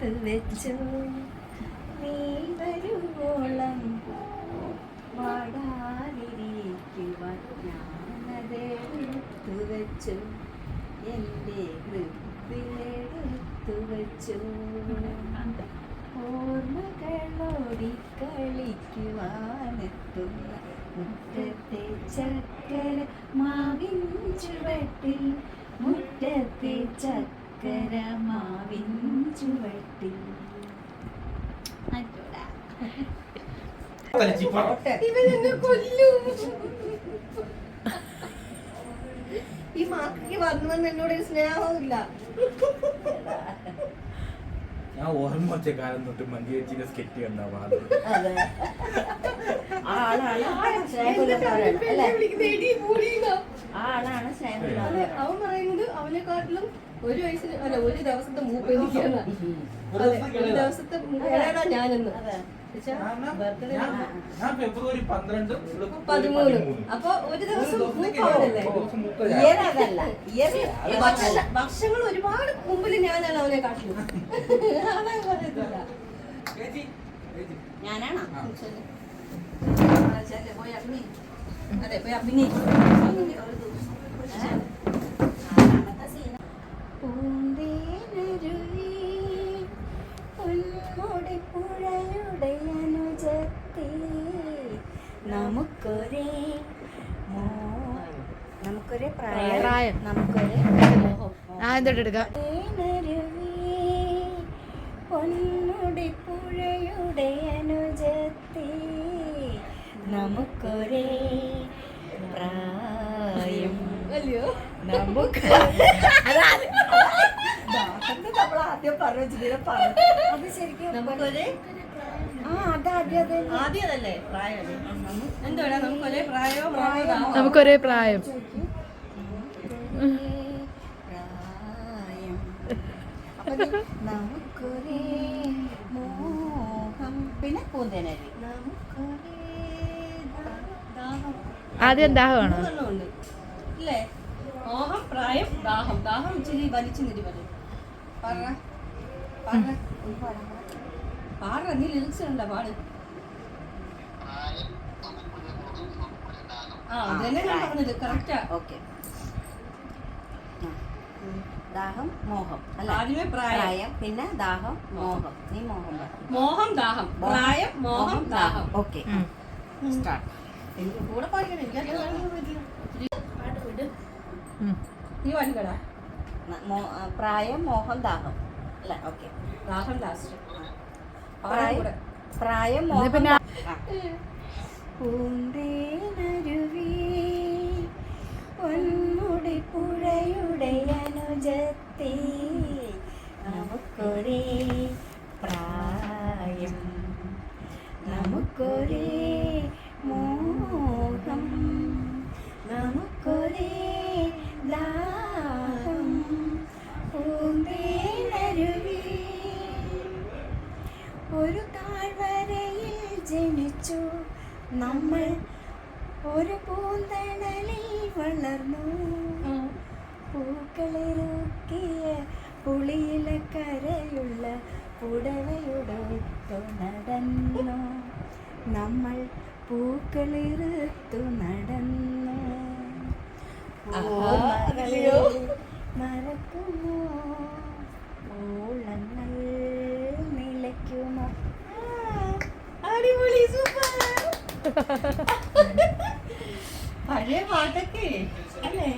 വെച്ചു. നീ വരുവോളം വാടാതിരിക്കുവാൻ ഞാനതെടുത്തു വെച്ചു. എന്റെ ഹൃത്തിലെടുത്തു വെച്ചു. ഓർമ്മകളോടി കളിക്കുവാനെത്തുന്ന മുറ്റത്തെ ചക്കര മാവിൻ ചുവട്ടിൽ മുറ്റത്തെ ചക്കര മാവിൻ ചുവട്ടിൽ. ഈ മാക്കി വന്നെന്ന് എന്നോട് ഒരു സ്നേഹമില്ല ഞാൻ ഓർമ്മ വെച്ച കാലം തൊട്ട് മഞ്ചേച്ചിയുടെ സ്കെറ്റ് കണ്ടാവാ അവൻ പറയുന്നത് അവനെക്കാട്ടിലും ഒരു വയസ്സിന് അല്ല ഒരു ദിവസത്തെ മൂപ്പ് എനിക്കാണ് അതെ ഒരു ദിവസത്തെ ഏടാ ഞാനെന്ന്. അതെ. എന്നുവെച്ചാ birthday ഞാൻ ഞാൻ ഫെബ്രുവരി പന്ത്രണ്ട് ഇവൾ പതിമൂന്ന്. അപ്പൊ ഒരു ദിവസം മൂപ്പാവണല്ലേ ഇയർ അതല്ല. ഇയർ വർഷ വർഷങ്ങൾ ഒരുപാട് മുമ്പിൽ ഞാനാണ് അവനെ കാട്ടിയത് അവൻ പറയത്തില്ല ചേച്ചി ചേച്ചി. ഞാനാണോ? ആ. ശരി. ആ, ശരി, പോയി അഭിനയി. അതെ പോയി അഭിനയിക്കും. ഒരു ദിവസം. നമുക്കൊരേ പ്രായം. നമുക്കൊരേ. ആ എന്തൊട്ട് എടുക്കാം? തേനരുവി പൊന്മുടിപ്പുഴയുടെ അനുജത്തി നമുക്കൊരേ പ്രായം. അല്ലയോ? നമുക്ക് നമ്മൾ ആദ്യം പറഞ്ഞു പറഞ്ഞു. അത് ശരിക്കും നമുക്കൊരേ നമുക്കൊരേ പ്രായോ പ്രായോ നമുക്കൊരേ പ്രായം പ്രായം അപ്പൊ ഇത് നമുക്കൊരേ മോഹം. പിന്നെ പൂന്തേനരി നമുക്കൊരേ ദാഹം ആദ്യം ദാഹമാണോ? ഇല്ലേ? മോഹം പ്രായം ദാഹം. ദാഹം ഇച്ചിരി വലിച്ചു നിരി പറ. പാട നീ ലിറിക്സ് ഉണ്ടോ പാട്. ആ അതന്നെ ഞാൻ പറഞ്ഞത് കറക്റ്റാ ഓക്കെ. ദാഹം മോഹം അല്ല? ആദ്യമേ പ്രായം. പിന്നെ ദാഹം മോഹം. നീ മോഹം മോഹം ദാഹം. പ്രായം മോഹം ദാഹം. ഓക്കെ. സ്റ്റാർട്ട്. എനിക്ക് കൂടെ പാടിക്കണം എനിക്ക്. നീ പാടിക്കടാ. പ്രായം മോഹം ദാഹം. അല്ല? ഓക്കെ. ദാഹം ലാസ്റ്റ് പ്രായം പിന്നെ. പുഴയുടെ അനുജത്തി നമുക്കൊരേ പ്രായം നമുക്കൊരേ ഒരു താഴ്വരയിൽ ജനിച്ചു. നമ്മൾ ഒരു പൂന്തണലിൽ വളർന്നു. പൂക്കളിറുക്കിയ പുളിയില കരയുള്ള പുടവയുടൊത്തു നടന്നു. നമ്മൾ പൂക്കളിറുത്തു നടന്നു. ഓർമ്മകളിൽ പഴയ പാട്ടൊക്കെ അല്ലേ